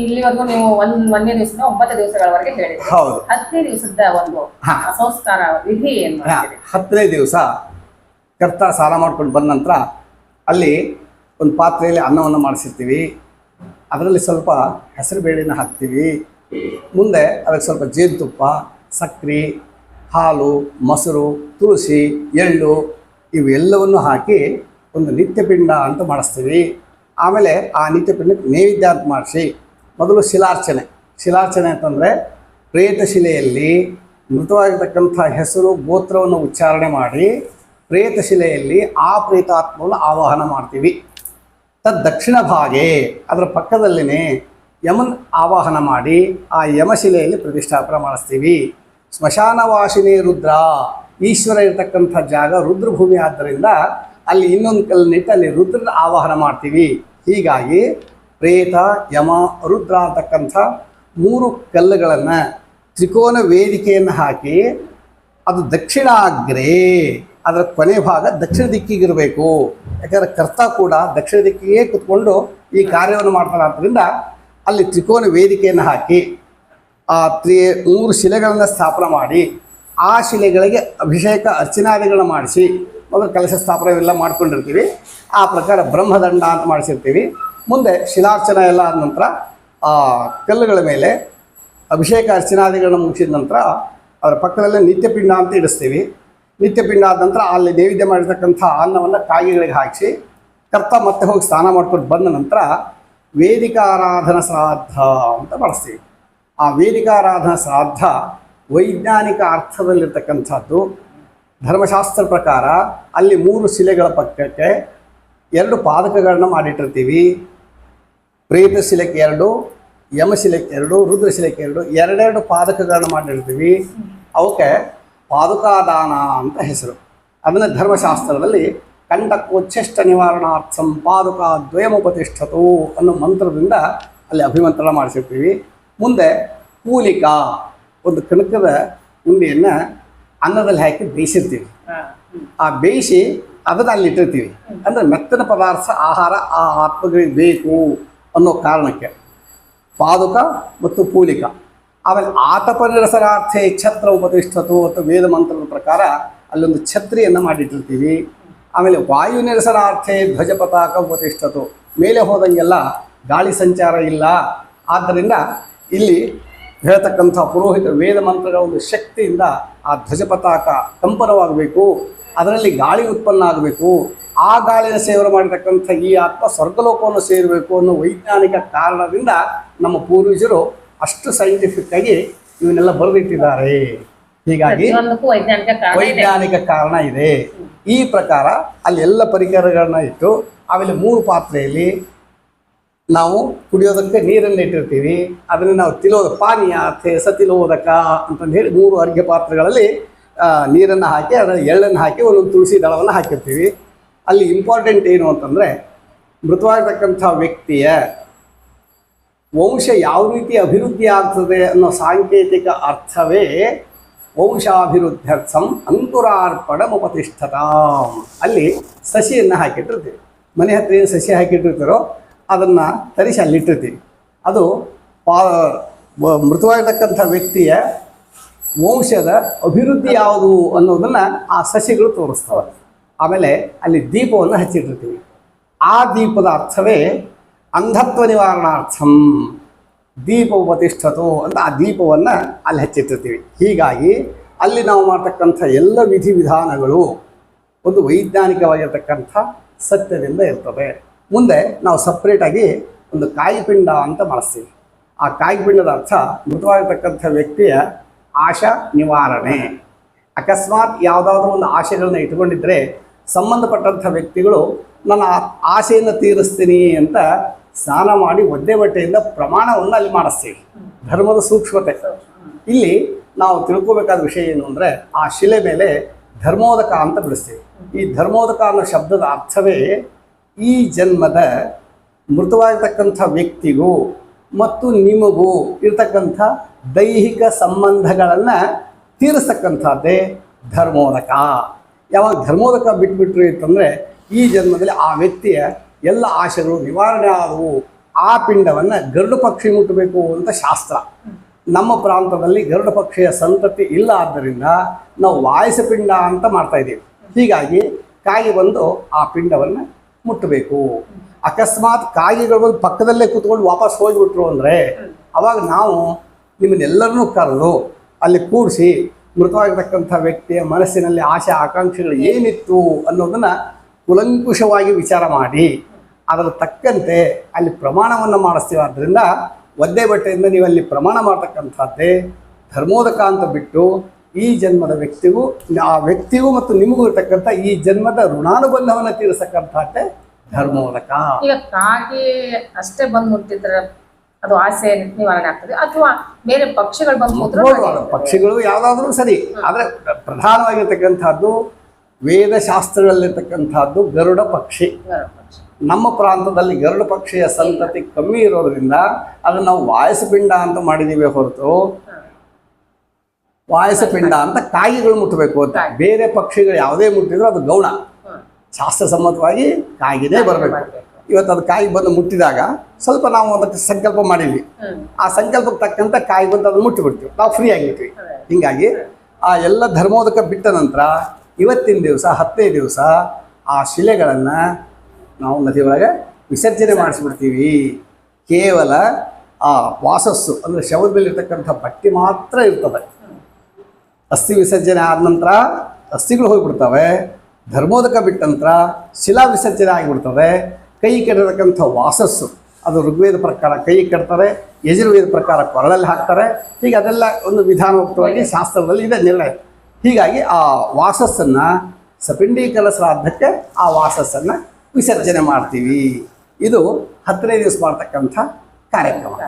ಇಲ್ಲಿವರೆಗೂ ನೀವು ಒಂದ್ ಒಂದನೇ ದಿವಸ ಒಂಬತ್ತು ದಿವಸಗಳವರೆಗೆ ಹೇಳಿದ್ರಿ. ಹೌದು. ಹತ್ತನೇ ದಿವಸದ ಒಂದು ಹಾ. ಸಂಸ್ಕಾರ ವಿಧಿ ಏನ್ ಹಾ, ಮಾಡ್ತೀರಿ? ಹತ್ತನೇ ದಿವಸ ಕರ್ತ ಸ್ನಾನ ಮಾಡ್ಕೊಂಡು ಬಂದ ನಂತರ ಅಲ್ಲಿ ಒಂದು ಪಾತ್ರೆಯಲ್ಲಿ ಅನ್ನವನ್ನು ಮಾಡಿಸಿರ್ತೀವಿ. ಅದರಲ್ಲಿ ಸ್ವಲ್ಪ ಹೆಸರು ಬೇಳೆನ ಹಾಕ್ತೀವಿ. ಮುಂದೆ ಅದಕ್ಕೆ ಸ್ವಲ್ಪ ಜೇನುತುಪ್ಪ ಸಕ್ಕರೆ ಹಾಲು ಮೊಸರು ತುಳಸಿ ಎಳ್ಳು ಇವೆಲ್ಲವನ್ನು ಹಾಕಿ ಒಂದು ನಿತ್ಯಪಿಂಡ ಅಂತ ಮಾಡಿಸ್ತೀವಿ. ಆಮೇಲೆ ಆ ನಿತ್ಯಪಿಂಡಕ್ಕೆ ನೈವೇದ್ಯ ಅಂತ ಮಾಡಿಸಿ ಮೊದಲು ಶಿಲಾರ್ಚನೆ. ಶಿಲಾರ್ಚನೆ ಅಂತಂದರೆ ಪ್ರೇತಶಿಲೆಯಲ್ಲಿ ಮೃತವಾಗಿರ್ತಕ್ಕಂಥ ಹೆಸರು, ಗೋತ್ರವನ್ನು ಉಚ್ಚಾರಣೆ ಮಾಡಿ ಪ್ರೇತಶಿಲೆಯಲ್ಲಿ ಆ ಪ್ರೇತಾತ್ಮವನ್ನು ಆವಾಹನ ಮಾಡ್ತೀವಿ. ತದ್ ದಕ್ಷಿಣ ಭಾಗೆ, ಅದರ ಪಕ್ಕದಲ್ಲಿನೇ ಯಮನ್ ಆವಾಹನ ಮಾಡಿ ಆ ಯಮಶಿಲೆಯಲ್ಲಿ ಪ್ರತಿಷ್ಠಾಪನ ಮಾಡಿಸ್ತೀವಿ. ಸ್ಮಶಾನವಾಸಿನಿ ರುದ್ರ, ಈಶ್ವರ ಇರತಕ್ಕಂಥ ಜಾಗ ರುದ್ರಭೂಮಿ ಆದ್ದರಿಂದ ಅಲ್ಲಿ ಇನ್ನೊಂದು ಕಲ್ಲಿನಿಟ್ಟು ಅಲ್ಲಿ ರುದ್ರನ ಆವಾಹನ ಮಾಡ್ತೀವಿ. ಹೀಗಾಗಿ ಪ್ರೇತ, ಯಮ, ರುದ್ರ ಅಂತಕ್ಕಂಥ ಮೂರು ಕಲ್ಲುಗಳನ್ನು ತ್ರಿಕೋನ ವೇದಿಕೆಯನ್ನು ಹಾಕಿ ಅದು ದಕ್ಷಿಣಾಗ್ರೆ, ಅದರ ಕೊನೆ ಭಾಗ ದಕ್ಷಿಣ ದಿಕ್ಕಿಗಿರಬೇಕು. ಯಾಕಂದರೆ ಕರ್ತ ಕೂಡ ದಕ್ಷಿಣ ದಿಕ್ಕಿಗೆ ಕೂತ್ಕೊಂಡು ಈ ಕಾರ್ಯವನ್ನು ಮಾಡ್ತಾರೆ ಆದ್ದರಿಂದ ಅಲ್ಲಿ ತ್ರಿಕೋನ ವೇದಿಕೆಯನ್ನು ಹಾಕಿ ಆ ತ್ರಿ ಮೂರು ಶಿಲೆಗಳನ್ನು ಸ್ಥಾಪನೆ ಮಾಡಿ, ಆ ಶಿಲೆಗಳಿಗೆ ಅಭಿಷೇಕ ಅರ್ಚನಾದಿಗಳನ್ನ ಮಾಡಿಸಿ, ಮೊದಲು ಕಲಶ ಸ್ಥಾಪನೆ ಎಲ್ಲ ಮಾಡ್ಕೊಂಡಿರ್ತೀವಿ. ಆ ಪ್ರಕಾರ ಬ್ರಹ್ಮದಂಡ ಅಂತ ಮಾಡಿಸಿರ್ತೀವಿ. ಮುಂದೆ ಶಿಲಾರ್ಚನೆ ಎಲ್ಲ ಆದ ನಂತರ, ಆ ಕಲ್ಲುಗಳ ಮೇಲೆ ಅಭಿಷೇಕ ಅರ್ಚನಾದಿಗಳನ್ನು ಮುಗಿಸಿದ ನಂತರ ಅದರ ಪಕ್ಕದಲ್ಲೇ ನಿತ್ಯಪಿಂಡ ಅಂತ ಇಡಿಸ್ತೀವಿ. ನಿತ್ಯಪಿಂಡ ಆದ ನಂತರ ಅಲ್ಲಿ ನೈವೇದ್ಯ ಮಾಡಿರ್ತಕ್ಕಂಥ ಅನ್ನವನ್ನು ಕಾಯಿಗಳಿಗೆ ಹಾಕಿಸಿ ಕರ್ತ ಮತ್ತೆ ಹೋಗಿ ಸ್ನಾನ ಮಾಡ್ಕೊಂಡು ಬಂದ ನಂತರ ವೇದಿಕಾರಾಧನ ಶ್ರಾದ್ದ ಅಂತ ಬಳಸ್ತೀವಿ. ಆ ವೇದಿಕಾರಾಧನಾ ಶ್ರಾದ್ದ ವೈಜ್ಞಾನಿಕ ಅರ್ಥದಲ್ಲಿರ್ತಕ್ಕಂಥದ್ದು. ಧರ್ಮಶಾಸ್ತ್ರ ಪ್ರಕಾರ ಅಲ್ಲಿ ಮೂರು ಶಿಲೆಗಳ ಪಕ್ಕಕ್ಕೆ ಎರಡು ಪಾದಕಗಳನ್ನ ಮಾಡಿಟ್ಟಿರ್ತೀವಿ. ಪ್ರೇತ ಶಿಲೆಗೆ ಎರಡು ಯಮಶಿಲೆಗೆ ಎರಡು ರುದ್ರಶಿಲೆಗೆ ಎರಡು ಎರಡೆರಡು ಪಾದಕಗಳನ್ನು ಮಾಡಿರ್ತೀವಿ ಅವಕ್ಕೆ ಪಾದುಕಾದಾನ ಅಂತ ಹೆಸರು. ಅದನ್ನು ಧರ್ಮಶಾಸ್ತ್ರದಲ್ಲಿ ಕಂಡಕೋಚ್ಛಿಷ್ಟ ನಿವಾರಣಾರ್ಥಂ ಪಾದುಕ ದ್ವಯಮುಪತಿಷ್ಠತು ಅನ್ನೋ ಮಂತ್ರದಿಂದ ಅಲ್ಲಿ ಅಭಿಮಂತ್ರಣ ಮಾಡಿಸಿರ್ತೀವಿ. ಮುಂದೆ ಕೂಲಿಕಾ ಒಂದು ಕಣಕದ ಉಂಡೆಯನ್ನು ಅನ್ನದಲ್ಲಿ ಹಾಕಿ ಬೇಯಿಸಿರ್ತೀವಿ. ಆ ಬೇಯಿಸಿ ಅದನ್ನು ಅಲ್ಲಿ ಇಟ್ಟಿರ್ತೀವಿ ಅಂದರೆ ಮೆತ್ತನ ಪದಾರ್ಥ ಆಹಾರ ಆ ಆತ್ಮಗಳಿಗೆ ಬೇಕು. ಅನ್ನೋ ಕಾರಣಕ್ಕೆ. ಪಾದುಕ ಮತ್ತು ಪೂಲಿಕ. ಆಮೇಲೆ ಆತಪ ನಿರಸರಾರ್ಥೆ ಛತ್ರ ಉಪತಿಷ್ಠತು ಅಂತ ವೇದ ಮಂತ್ರದ ಪ್ರಕಾರ ಅಲ್ಲೊಂದು ಛತ್ರಿಯನ್ನು ಮಾಡಿಟ್ಟಿರ್ತೀವಿ. ಆಮೇಲೆ ವಾಯು ನಿರಸನಾರ್ಥೆ ಧ್ವಜ ಪತಾಕ ಉಪತಿಷ್ಠತು. ಮೇಲೆ ಹೋದಂಗೆಲ್ಲ ಗಾಳಿ ಸಂಚಾರ ಇಲ್ಲ. ಆದ್ದರಿಂದ ಇಲ್ಲಿ ಹೇಳ್ತಕ್ಕಂಥ ಪುರೋಹಿತ ವೇದ ಮಂತ್ರಗಳ ಒಂದು ಶಕ್ತಿಯಿಂದ ಆ ಧ್ವಜ ಪತಾಕ ಕಂಪನವಾಗಬೇಕು ಅದರಲ್ಲಿ ಗಾಳಿ ಉತ್ಪನ್ನ ಆಗಬೇಕು. ಆ ಗಾಳಿನ ಸೇವನೆ ಮಾಡಿರ್ತಕ್ಕಂಥ ಈ ಆತ್ಮ ಸ್ವರ್ಗಲೋಕವನ್ನು ಸೇರಬೇಕು ಅನ್ನೋ ವೈಜ್ಞಾನಿಕ ಕಾರಣದಿಂದ ನಮ್ಮ ಪೂರ್ವಜರು ಅಷ್ಟು ಸೈಂಟಿಫಿಕ್ ಆಗಿ ಇವನ್ನೆಲ್ಲ ಬರೆದಿಟ್ಟಿದ್ದಾರೆ. ಹೀಗಾಗಿ ಪ್ರತಿಯೊಂದಕ್ಕೂ ವೈಜ್ಞಾನಿಕ ಕಾರಣ ಇದೆ. ವೈಜ್ಞಾನಿಕ ಕಾರಣ ಇದೆ. ಈ ಪ್ರಕಾರ ಅಲ್ಲಿ ಎಲ್ಲ ಪರಿಕರಗಳನ್ನ ಇಟ್ಟು ಆಮೇಲೆ ಮೂರು ಪಾತ್ರೆಯಲ್ಲಿ ನಾವು ಕುಡಿಯೋದಕ್ಕೆ ನೀರನ್ನು ಇಟ್ಟಿರ್ತೀವಿ. ಅದನ್ನು ನಾವು ತಿಲೋದ ಪಾನೀಯ ಥೇಸ ತಿಲೋದಕ ಅಂತಂದು ಹೇಳಿ ಮೂರು ಅರ್ಘ್ಯ ಪಾತ್ರೆಗಳಲ್ಲಿ ನೀರನ್ನು ಹಾಕಿ ಅದರಲ್ಲಿ ಎಳ್ಳನ್ನು ಹಾಕಿ ಒಂದೊಂದು ತುಳಸಿ ದಳವನ್ನು ಹಾಕಿರ್ತೀವಿ. ಅಲ್ಲಿ ಇಂಪಾರ್ಟೆಂಟ್ ಏನು ಅಂತಂದರೆ ಮೃತವಾಗಿರ್ತಕ್ಕಂಥ ವ್ಯಕ್ತಿಯ ವಂಶ ಯಾವ ರೀತಿ ಅಭಿವೃದ್ಧಿ ಆಗ್ತದೆ ಅನ್ನೋ ಸಾಂಕೇತಿಕ ಅರ್ಥವೇ ವಂಶಾಭಿವೃದ್ಧ್ಯರ್ಥಂ ಅಂಕುರಾರ್ಪಣ ಉಪತಿಷ್ಠತ ಅಲ್ಲಿ ಸಸಿಯನ್ನು ಹಾಕಿಟ್ಟಿರ್ತೀವಿ. ಮನೆ ಹತ್ರ ಏನು ಸಸಿ ಹಾಕಿಟ್ಟಿರ್ತಾರೋ ಅದನ್ನು ತರಿಸಿ ಅಲ್ಲಿಟ್ಟಿರ್ತೀವಿ ಅದು ಪಾ ಮೃತವಾಗಿರ್ತಕ್ಕಂಥ ವ್ಯಕ್ತಿಯ ವಂಶದ ಅಭಿವೃದ್ಧಿ ಯಾವುದು ಅನ್ನೋದನ್ನು ಆ ಸಸಿಗಳು ತೋರಿಸ್ತವೆ. ಆಮೇಲೆ ಅಲ್ಲಿ ದೀಪವನ್ನು ಹಚ್ಚಿಟ್ಟಿರ್ತೀವಿ. ಆ ದೀಪದ ಅರ್ಥವೇ ಅಂಧತ್ವ ನಿವಾರಣಾರ್ಥಂ ದೀಪ ಉಪತಿಷ್ಠತು ಅಂತ ಆ ದೀಪವನ್ನು ಅಲ್ಲಿ ಹಚ್ಚಿಟ್ಟಿರ್ತೀವಿ. ಹೀಗಾಗಿ ಅಲ್ಲಿ ನಾವು ಮಾಡ್ತಕ್ಕಂಥ ಎಲ್ಲ ವಿಧಿವಿಧಾನಗಳು ಒಂದು ವೈಜ್ಞಾನಿಕವಾಗಿರ್ತಕ್ಕಂಥ ಸತ್ಯದಿಂದ ಇರ್ತದೆ ಮುಂದೆ ನಾವು ಸಪ್ರೇಟಾಗಿ ಒಂದು ಕಾಯಿಪಿಂಡ ಅಂತ ಮಾಡಿಸ್ತೀವಿ. ಆ ಕಾಯಿಪಿಂಡದ ಅರ್ಥ ಮೃತವಾಗಿರ್ತಕ್ಕಂಥ ವ್ಯಕ್ತಿಯ ಆಶಾ ನಿವಾರಣೆ. ಅಕಸ್ಮಾತ್ ಯಾವುದಾದ್ರೂ ಒಂದು ಆಶೆಗಳನ್ನ ಇಟ್ಕೊಂಡಿದ್ರೆ ಸಂಬಂಧಪಟ್ಟಂಥ ವ್ಯಕ್ತಿಗಳು ನನ್ನ ಆಸೆಯನ್ನು ತೀರಿಸ್ತೀನಿ ಅಂತ ಸ್ನಾನ ಮಾಡಿ ಒದ್ದೆ ಬಟ್ಟೆಯಿಂದ ಪ್ರಮಾಣವನ್ನು ಅಲ್ಲಿ ಮಾಡಿಸ್ತೀವಿ. ಧರ್ಮದ ಸೂಕ್ಷ್ಮತೆ. ಇಲ್ಲಿ ನಾವು ತಿಳ್ಕೋಬೇಕಾದ ವಿಷಯ ಏನು ಅಂದರೆ ಆ ಶಿಲೆ ಮೇಲೆ ಧರ್ಮೋದಕ ಅಂತ ಬಿಡಿಸ್ತೀವಿ. ಈ ಧರ್ಮೋದಕ ಅನ್ನೋ ಶಬ್ದದ ಅರ್ಥವೇ ಈ ಜನ್ಮದ ಮೃತವಾಗಿರ್ತಕ್ಕಂಥ ವ್ಯಕ್ತಿಗೂ ಮತ್ತು ನಿಮಗೂ ಇರತಕ್ಕಂಥ ದೈಹಿಕ ಸಂಬಂಧಗಳನ್ನು ತೀರಿಸ್ತಕ್ಕಂಥದ್ದೇ ಧರ್ಮೋದಕ. ಯಾವಾಗ ಧರ್ಮೋದಕ ಬಿಟ್ಬಿಟ್ರಿ ಅಂತಂದರೆ ಈ ಜನ್ಮದಲ್ಲಿ ಆ ವ್ಯಕ್ತಿಯ ಎಲ್ಲ ಆಶೆಗಳು ನಿವಾರಣೆ ಆದವು. ಆ ಪಿಂಡವನ್ನು ಗರುಡು ಪಕ್ಷಿ ಮುಟ್ಟಬೇಕು ಅಂತ ಶಾಸ್ತ್ರ. ನಮ್ಮ ಪ್ರಾಂತದಲ್ಲಿ ಗರುಡ ಪಕ್ಷಿಯ ಸಂತತಿ ಇಲ್ಲ ಆದ್ದರಿಂದ ನಾವು ವಾಯಸ ಪಿಂಡ ಅಂತ ಮಾಡ್ತಾ ಇದ್ದೀವಿ. ಹೀಗಾಗಿ ಕಾಗಿ ಬಂದು ಆ ಪಿಂಡವನ್ನು ಮುಟ್ಟಬೇಕು. ಅಕಸ್ಮಾತ್ ಕಾಗಿಗಳು ಬಂದು ಪಕ್ಕದಲ್ಲೇ ಕೂತ್ಕೊಂಡು ವಾಪಸ್ ಹೋಗಿಬಿಟ್ರು ಅಂದರೆ ಅವಾಗ ನಾವು ನಿಮ್ಮನ್ನೆಲ್ಲರನ್ನೂ ಕರೆದು ಅಲ್ಲಿ ಕೂಡಿಸಿ ಮೃತವಾಗಿರ್ತಕ್ಕಂಥ ವ್ಯಕ್ತಿಯ ಮನಸ್ಸಿನಲ್ಲಿ ಆಸೆ, ಆಕಾಂಕ್ಷೆಗಳು ಏನಿತ್ತು ಅನ್ನೋದನ್ನು ಕುಲಂಕುಷವಾಗಿ ವಿಚಾರ ಮಾಡಿ, ಅದರ ತಕ್ಕಂತೆ ಅಲ್ಲಿ ಪ್ರಮಾಣವನ್ನು ಮಾಡಿಸ್ತೀವಿ. ಆದ್ದರಿಂದ ಒದ್ದೆ ಬಟ್ಟೆಯಿಂದ ನೀವು ಅಲ್ಲಿ ಪ್ರಮಾಣ ಮಾಡ್ತಕ್ಕಂಥದ್ದೇ ಧರ್ಮೋದಕ ಅಂತ ಬಿಟ್ಟು ಈ ಜನ್ಮದ ವ್ಯಕ್ತಿಗೂ, ಆ ವ್ಯಕ್ತಿಗೂ ಮತ್ತು ನಿಮಗೂ ಇರತಕ್ಕಂಥ ಈ ಜನ್ಮದ ಋಣಾನುಬಂಧವನ್ನು ತೀರಿಸಕ್ಕಂಥದ್ದೇ ಧರ್ಮೋದಕ. ಈಗ ಕಾಗೆ ಅಷ್ಟೇ ಬಂದು ಮುಟ್ಟಿದ್ರೆ ಅದು ಆಸೆ ನಿವಾರಣೆ ಆಗ್ತದೆ. ಅಥವಾ ಬೇರೆ ಪಕ್ಷಗಳು ಬಂದು ಪಕ್ಷಿಗಳು ಯಾವ್ದಾದ್ರು ಸರಿ ಆದ್ರೆ ಪ್ರಧಾನವಾಗಿರ್ತಕ್ಕಂಥದ್ದು ವೇದ ಶಾಸ್ತ್ರಗಳಲ್ಲಿರ್ತಕ್ಕಂಥದ್ದು ಗರುಡ ಪಕ್ಷಿ. ನಮ್ಮ ಪ್ರಾಂತದಲ್ಲಿ ಗರುಡ ಪಕ್ಷಿಯ ಸಂತತಿ ಕಮ್ಮಿ ಇರೋದ್ರಿಂದ ಅದನ್ನ ನಾವು ವಾಯಸಪಿಂಡ ಅಂತ ಮಾಡಿದೀವಿ ಹೊರತು ವಾಯಸ ವಾಯಸಪಿಂಡ ಅಂತ ಕಾಯಿಗಳು ಮುಟ್ಟಬೇಕು ಅಂತ. ಬೇರೆ ಪಕ್ಷಿಗಳು ಯಾವುದೇ ಮುಟ್ಟಿದ್ರು ಅದು ಗೌಣ. ಶಾಸ್ತ್ರ ಶಾಸ್ತ್ರಸಮ್ಮತವಾಗಿ ಕಾಗಿದೇ ಬರಬೇಕು. ಇವತ್ತು ಅದು ಕಾಯಿ ಬಂದು ಮುಟ್ಟಿದಾಗ ಸ್ವಲ್ಪ ನಾವು ಅದಕ್ಕೆ ಸಂಕಲ್ಪ ಮಾಡಿದ್ವಿ. ಆ ಸಂಕಲ್ಪಕ್ಕೆ ತಕ್ಕಂಥ ಕಾಯಿ ಬಂದು ಅದನ್ನು ಮುಟ್ಟಿಬಿಡ್ತೀವಿ. ನಾವು ಫ್ರೀ ಆಗಿರ್ತೀವಿ ಹಿಂಗಾಗಿ ಹೀಗಾಗಿ ಆ ಎಲ್ಲ ಧರ್ಮೋದಕ ಬಿಟ್ಟ ನಂತರ ಇವತ್ತಿನ ದಿವಸ ಹತ್ತನೇ ದಿವಸ ಆ ಶಿಲೆಗಳನ್ನು ನಾವು ನದಿ ಒಳಗೆ ವಿಸರ್ಜನೆ ಮಾಡಿಸ್ಬಿಡ್ತೀವಿ. ಕೇವಲ ಆ ವಾಸಸ್ಸು ಅಂದರೆ ಶವದ ಮೇಲೆ ಇರ್ತಕ್ಕಂಥ ಬಟ್ಟೆ ಮಾತ್ರ ಇರ್ತದೆ. ಅಸ್ಥಿ ವಿಸರ್ಜನೆ ಆದ ನಂತರ ಅಸ್ಥಿಗಳು ಹೋಗಿಬಿಡ್ತವೆ. ಧರ್ಮೋದಕ ಬಿಟ್ಟ ನಂತರ ಶಿಲಾ ವಿಸರ್ಜನೆ ಆಗಿಬಿಡ್ತವೆ ಕೈ ಕೆಡತಕ್ಕಂಥ ವಾಸಸ್ಸು, ಅದು ಋಗ್ವೇದ ಪ್ರಕಾರ ಕೈ ಕೆಡ್ತಾರೆ ಯಜುರ್ವೇದ ಪ್ರಕಾರ ಕೊರಳಲ್ಲಿ ಹಾಕ್ತಾರೆ. ಹೀಗೆ ಅದೆಲ್ಲ ಒಂದು ವಿಧಾನೋಕ್ತವಾಗಿ ಶಾಸ್ತ್ರದಲ್ಲಿ ಇದೆ ನಿರ್ಣಯ. ಹೀಗಾಗಿ ಆ ವಾಸಸ್ಸನ್ನು ಸಪಿಂಡಿ ಶ್ರಾದ್ದಕ್ಕೆ ಆ ವಾಸಸ್ಸನ್ನು ವಿಸರ್ಜನೆ ಮಾಡ್ತೀವಿ. ಇದು ಹತ್ತನೇ ದಿವಸ ಮಾಡ್ತಕ್ಕಂಥ ಕಾರ್ಯಕ್ರಮ.